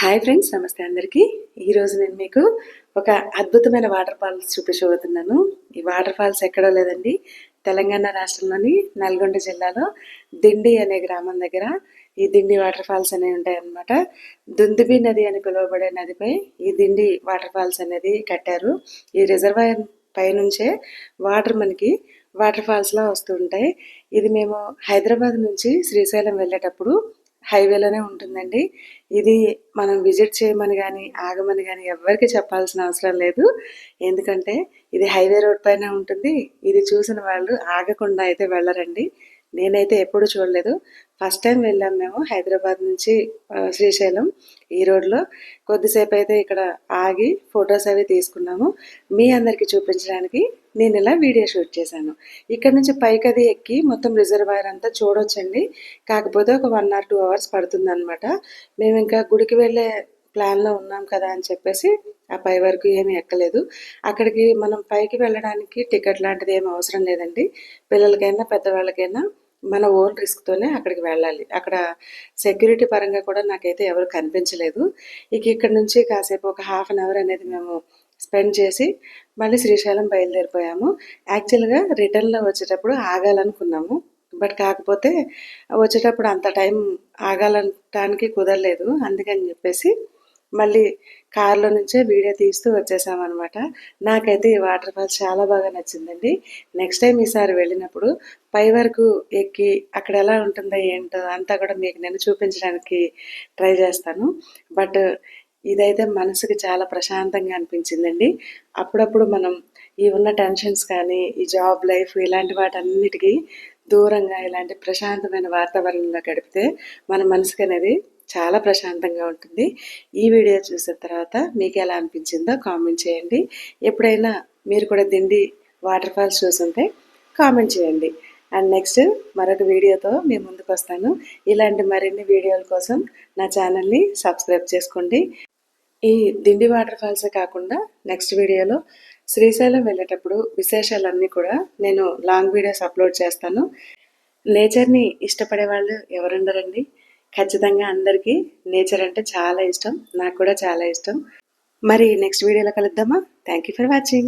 Hi friends నమస్తే అందరికీ. ఈరోజు నేను మీకు ఒక అద్భుతమైన వాటర్ ఫాల్స్ చూపించబోతున్నాను. ఈ వాటర్ ఫాల్స్ ఎక్కడో లేదండి. తెలంగాణ రాష్ట్రంలోని నల్గొండ జిల్లాలో దిండి అనే గ్రామం దగ్గర ఈ దిండి వాటర్ ఫాల్స్ అనేవి ఉంటాయన్నమాట. దుందుబి నది అని పిలువబడే నదిపై ఈ దిండి వాటర్ ఫాల్స్ అనేది కట్టారు. ఈ రిజర్వాయర్ పైనుంచే వాటర్ మనకి వాటర్ ఫాల్స్లో వస్తూ ఉంటాయి. ఇది మేము హైదరాబాద్ నుంచి శ్రీశైలం వెళ్ళేటప్పుడు హైవేలోనే ఉంటుందండి. ఇది మనం విజిట్ చేయమని కానీ ఆగమని కానీ ఎవరికి చెప్పాల్సిన అవసరం లేదు. ఎందుకంటే ఇది హైవే రోడ్ పైన ఉంటుంది. ఇది చూసిన వాళ్ళు ఆగకుండా అయితే వెళ్ళరండి. నేనైతే ఎప్పుడు చూడలేదు. ఫస్ట్ టైం వెళ్ళాం మేము హైదరాబాద్ నుంచి శ్రీశైలం ఈ రోడ్లో. కొద్దిసేపు అయితే ఇక్కడ ఆగి ఫొటోస్ అవి తీసుకున్నాము. మీ అందరికీ చూపించడానికి నేను ఇలా వీడియో షూట్ చేశాను. ఇక్కడ నుంచి పైకి అది ఎక్కి మొత్తం రిజర్వాయర్ అంతా చూడొచ్చండి. కాకపోతే ఒక వన్ ఆర్ టూ అవర్స్ పడుతుంది అనమాట మేము ఇంకా గుడికి వెళ్ళే ప్లాన్లో ఉన్నాం కదా అని చెప్పేసి ఆ పై వరకు ఏమీ ఎక్కలేదు. అక్కడికి మనం పైకి వెళ్ళడానికి టికెట్ లాంటిది ఏమి అవసరం లేదండి. పిల్లలకైనా పెద్దవాళ్ళకైనా మన ఓన్ రిస్క్తోనే అక్కడికి వెళ్ళాలి. అక్కడ సెక్యూరిటీ పరంగా కూడా నాకైతే ఎవరు కనిపించలేదు. ఇక ఇక్కడ నుంచి కాసేపు ఒక హాఫ్ అన్ అవర్ అనేది మేము స్పెండ్ చేసి మళ్ళీ శ్రీశైలం బయలుదేరిపోయాము. యాక్చువల్గా రిటర్న్లో వచ్చేటప్పుడు ఆగాలనుకున్నాము. బట్ కాకపోతే వచ్చేటప్పుడు అంత టైం ఆగాలనటానికి కుదరలేదు. అందుకని చెప్పేసి మళ్ళీ కారులో నుంచే వీడియో తీస్తూ వచ్చేసామన్నమాట. నాకైతే ఈ వాటర్ ఫాల్స్ చాలా బాగా నచ్చిందండి. నెక్స్ట్ టైం ఈసారి వెళ్ళినప్పుడు పై వరకు ఎక్కి అక్కడ ఎలా ఉంటుందో ఏంటో అంతా కూడా మీకు నేను చూపించడానికి ట్రై చేస్తాను. బట్ ఇదైతే మనసుకి చాలా ప్రశాంతంగా అనిపించిందండి. అప్పుడప్పుడు మనం ఈ ఉన్న టెన్షన్స్ కానీ ఈ జాబ్ లైఫ్ ఇలాంటి వాటన్నిటికీ దూరంగా ఇలాంటి ప్రశాంతమైన వాతావరణంలో గడిపితే మన మనసుకు అనేది చాలా ప్రశాంతంగా ఉంటుంది. ఈ వీడియో చూసిన తర్వాత మీకు ఎలా అనిపించిందో కామెంట్ చేయండి. ఎప్పుడైనా మీరు కూడా దిండి వాటర్ ఫాల్స్ చూసుంటే కామెంట్ చేయండి. అండ్ నెక్స్ట్ మరొక వీడియోతో మీ ముందుకు వస్తాను. ఇలాంటి మరిన్ని వీడియోల కోసం నా ఛానల్ని సబ్స్క్రైబ్ చేసుకోండి. ఈ దిండి వాటర్ ఫాల్సే కాకుండా నెక్స్ట్ వీడియోలో శ్రీశైలం వెళ్ళేటప్పుడు విశేషాలన్నీ కూడా నేను లాంగ్ వీడియోస్ అప్లోడ్ చేస్తాను. నేచర్ని ఇష్టపడే వాళ్ళు ఎవరుండరండి? ఖచ్చితంగా అందరికీ నేచర్ అంటే చాలా ఇష్టం. నాకు కూడా చాలా ఇష్టం. మరి నెక్స్ట్ వీడియోలో కలుద్దామా? Thank you for watching.